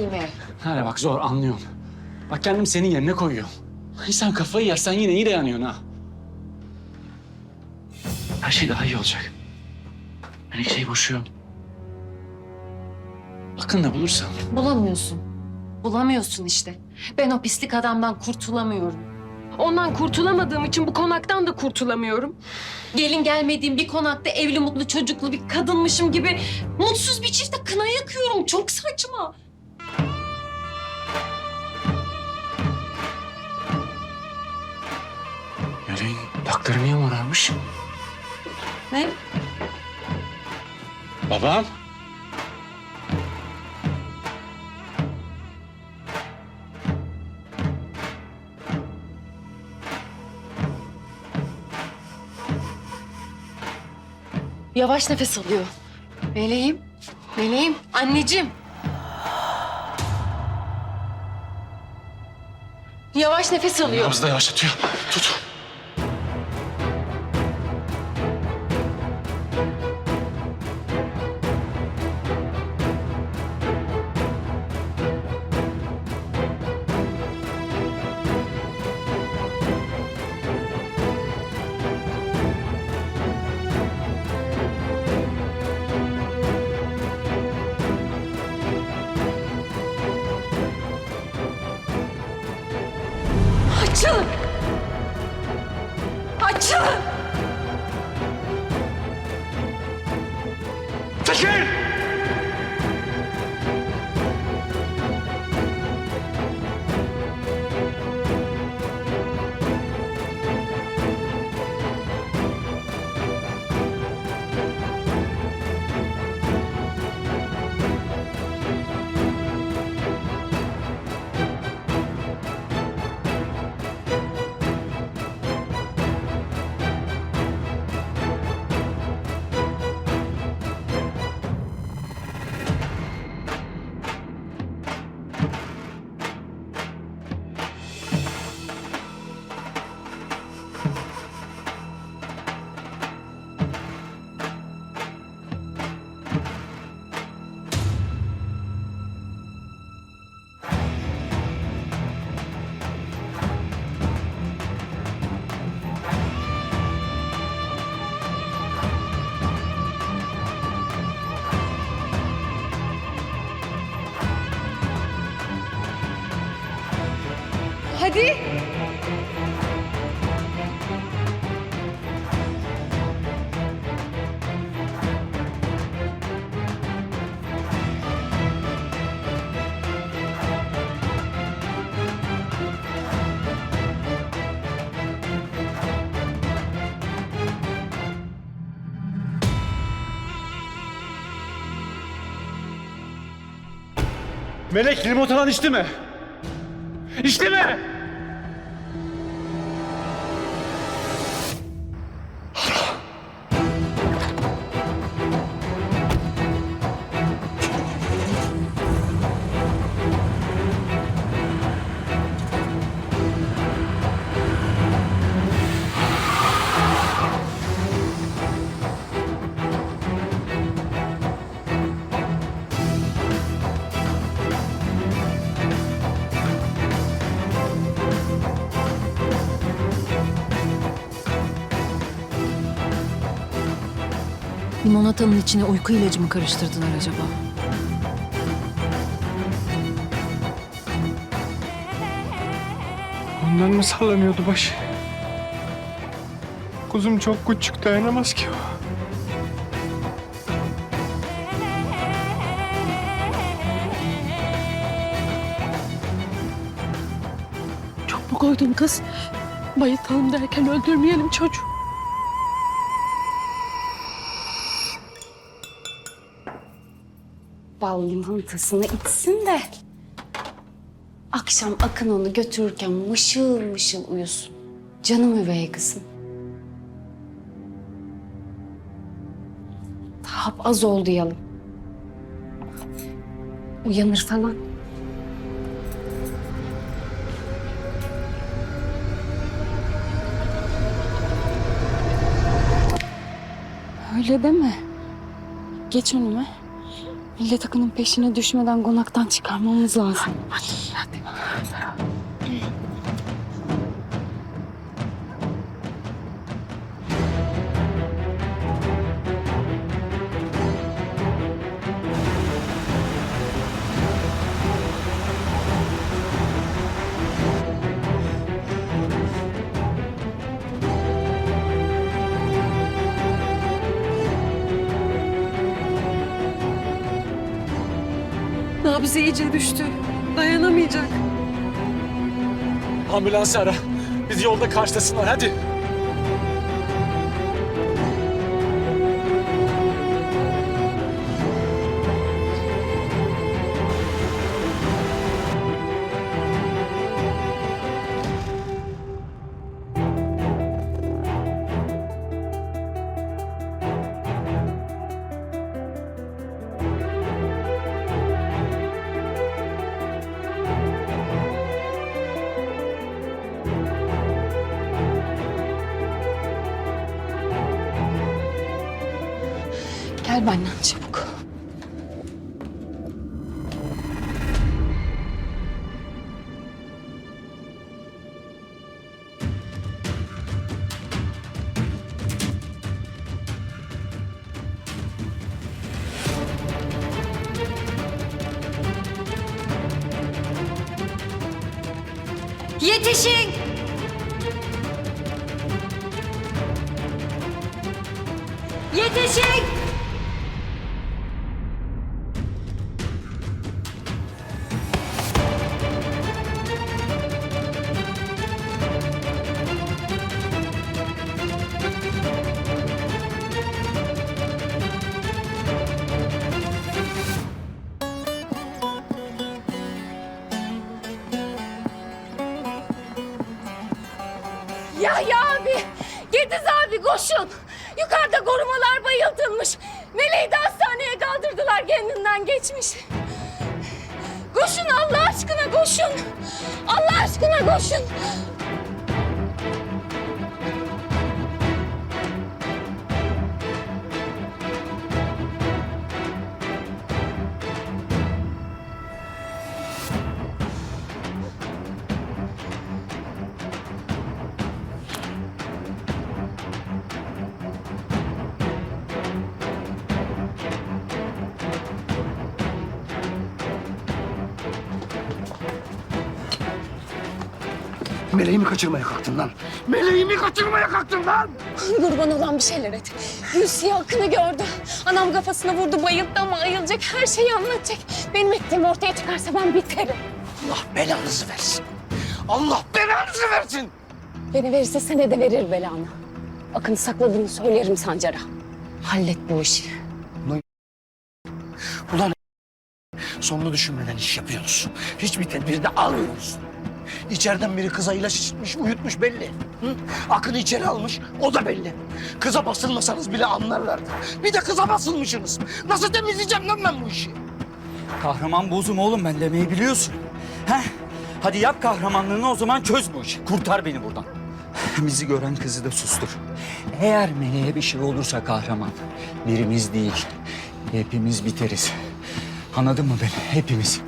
gelme. Hala bak zor anlıyorum. Bak kendim senin yerine koyuyorum. Sen kafayı yersen yine iyi de yanıyorsun ha. Her şey daha iyi olacak. Ben ilk şeyi boşuyorum. Bakın da bulursan. Bulamıyorsun. Bulamıyorsun işte. Ben o pislik adamdan kurtulamıyorum. Ondan kurtulamadığım için bu konaktan da kurtulamıyorum. Gelin gelmediğim bir konakta evli mutlu çocuklu bir kadınmışım gibi mutsuz bir çifte kına yakıyorum. Çok saçma. Yüreğin takları niye morarmış? Ne? Babam. Yavaş nefes alıyor. Meleğim, meleğim, anneciğim. Yavaş nefes alıyor. Nabzı da yavaşlatıyor. Tut. Çekil! Hadi! Melek limonatadan içti mi? İçti mi? Limonatanın içine uyku ilacı mı karıştırdılar acaba? Ondan mı sallanıyordu başı? Kuzum çok küçük dayanamaz ki o. Çok mu koydun kız? Bayıltalım derken öldürmeyelim çocuğu. Bal limonatasını içsin de... Akşam Akın onu götürürken mışıl mışıl uyusun. Canım üvey kızım. Tahap az oldu yalım. Uyanır falan. Öyle deme. Geç önüme. Millet Akın'ın peşine düşmeden konaktan çıkarmamız lazım. Nabzı iyice düştü. Dayanamayacak. Ambulansı ara. Bizi yolda karşılasınlar hadi. Gel benden çabuk. Yetişin! Yetişin! Yahya abi, Gediz abi koşun. Yukarıda korumalar bayıltılmış. Meleği de hastaneye kaldırdılar kendinden geçmiş. Koşun Allah aşkına koşun. Allah aşkına koşun. Meleğimi kaçırmaya kalktın lan. Meleğimi kaçırmaya kalktın lan. Kurban olan bir şeyler et. Hülsiye Akın'ı gördü. Anam kafasına vurdu bayıldı ama ayılacak her şeyi anlatacak. Benim ettiğim ortaya çıkarsa ben biterim. Allah belanızı versin. Allah belanızı versin. Beni verirse sene de verir belanı. Akın'ı sakladığını söylerim Sancar'a. Hallet bu işi. Ulan sonunu düşünmeden iş yapıyorsunuz. Hiçbir tedbiri de almıyorsunuz. İçeriden biri kıza ilaç içmiş, uyutmuş belli. Hı? Akını içeri almış, o da belli. Kıza basılmasanız bile anlarlardı. Bir de kıza basılmışsınız. Nasıl temizleyeceğim lan ben bu işi? Kahraman bozum oğlum ben demeyi biliyorsun. Heh, hadi yap kahramanlığını o zaman çöz bu işi. Kurtar beni buradan. Bizi gören kızı da sustur. Eğer meleğe bir şey olursa kahraman, birimiz değil, hepimiz biteriz. Anladın mı beni? Hepimiz.